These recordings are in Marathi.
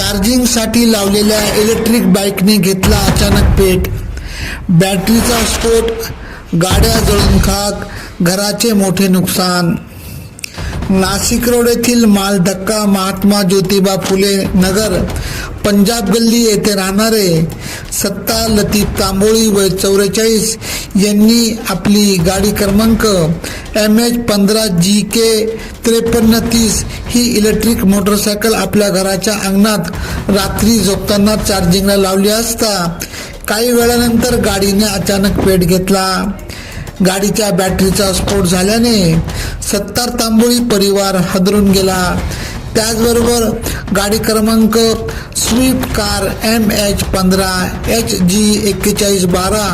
चार्जिंगसाठी लावलेल्या इलेक्ट्रिक बाईकने घेतला अचानक पेट. बॅटरीचा स्फोट गाड्या जळून खाक घराचे मोठे नुकसान. नाशिक रोड येथील माल धक्का महात्मा ज्योतिबा फुले नगर पंजाब गल्ली येथे राहणारे सत्ता लती तांबोळी वय चौवेचाळीस यांनी आपली गाडी क्रमांक एम एच पंधरा जी के त्रेपन्न तीस ही इलेक्ट्रिक मोटरसायकल आपल्या घराच्या अंगणात रात्री झोपताना चार्जिंगला लावली असता काही वेळानंतर गाडीने अचानक पेट घेतला. गाडीच्या बॅटरीचा स्फोट झाल्याने सत्तार तांबोळी परिवार हदरून गेला. त्याचबरोबर गाडी क्रमांक स्विफ्ट कार एम एच पंधरा एच जी एक्केचाळीस बारा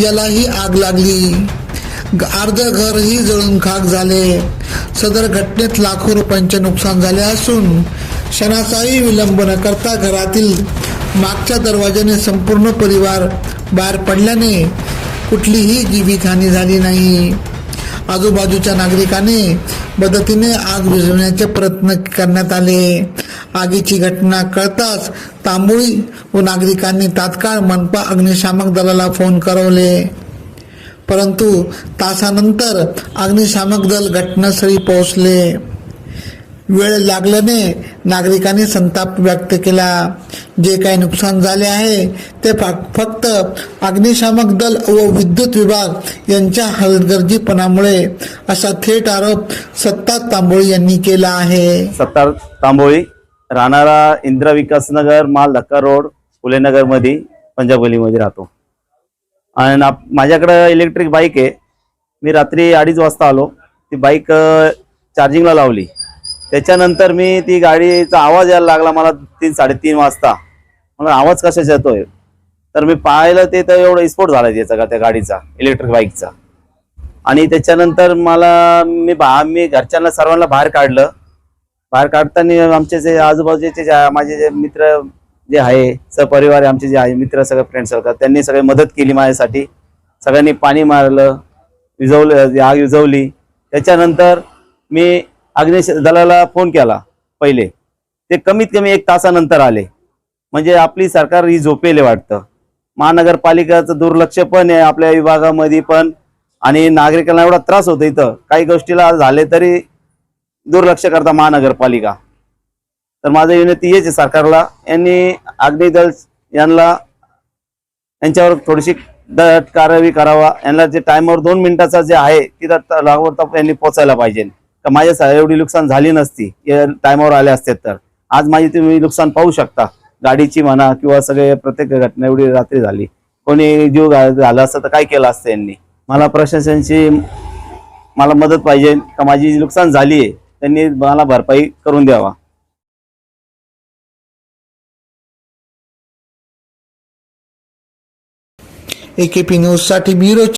यालाही आग लागली. अर्धं अर्ध घरही जळून खाक झाले. सदर घटनेत लाखो रुपयांचे नुकसान झाले असून क्षणाचाही विलंब न करता घरातील मागच्या दरवाजाने संपूर्ण परिवार बाहेर पडल्याने कुठलीही जीवितहानी झाली नाही. आजूबाजूच्या नागरिकांनी मदतीने आग विझवण्याचे प्रयत्न करण्यात आले. आगीची घटना कळताच तांबोळी व नागरिकांनी तात्काळ मनपा अग्निशामक दलाला फोन करवले. परंतु तासानंतर अग्निशामक दल घटनास्थळी पोहोचले. वेळ लागल्याने नागरिकांनी संताप व्यक्त केला. जे काही नुकसान झाले आहे ते फक्त अग्निशामक दल व विद्युत विभाग यांच्या हलगर्जीपणामुळे असा थेट आरोप सत्ता तांबोळी यांनी केला आहे. सत्तार तांबोळी राहणारा इंदिरा विकास नगर माल धक्का रोड फुलेनगरमध्ये पंजाब गलीमध्ये राहतो. आणि आप- माझ्याकडं इलेक्ट्रिक बाईक आहे. मी रात्री अडीच वाजता आलो. ती बाईक चार्जिंगला लावली. त्याच्यानंतर मी ती गाडीचा आवाज यायला लागला मला तीन साडेतीन वाजता. मला आवाज कशाचा येतोय? तर मी पाहिलं ते तर एवढं स्फोट झाला त्याचा का त्या गाडीचा इलेक्ट्रिक बाईकचा आणि त्याच्यानंतर मला मी बा मी घरच्यांना सर्वांना बाहेर काढलं. बाहेर काढताना आमचे जे आजूबाजूचे जे माझे जे मित्र जे आहे सहपरिवार आमचे जे आहे मित्र सगळे फ्रेंड सर्कल त्यांनी सगळे मदत केली माझ्यासाठी. सगळ्यांनी पाणी मारलं विझवलं आग विझवली. त्याच्यानंतर मी अग्निश दलाला फोन केला पहिले. ते कमीत कमी एक तासानंतर आले. म्हणजे आपली सरकार ही झोपेले वाटतं. महानगरपालिकाचं दुर्लक्ष पण आहे आपल्या विभागामध्ये पण. आणि नागरिकांना एवढा त्रास होतो इथं. काही गोष्टीला झाले तरी दुर्लक्ष करता महानगरपालिका. तर माझं विनंती हेच आहे सरकारला. यांनी अग्निदल यांना यांच्यावर थोडीशी दट कारवाई करावा. यांना जे टायमवर दोन मिनिटाचा जे आहे तिथं लागवड यांनी पोचायला पाहिजे. तर माझ्या सा- एवढी नुकसान झाली नसती. टायमावर आले असते तर. आज माझी तुम्ही नुकसान पाहू शकता. गाडीची म्हणा किंवा सगळे प्रत्येक घटना एवढी रात्री झाली. कोणी जीव झाला असतं तर काय केलं असतं यांनी? मला प्रशासनाची मला मदत पाहिजे का माझी जी नुकसान झाली आहे त्यांनी मला भरपाई करून द्यावा. एकेपी न्यूजसाठी ब्युरो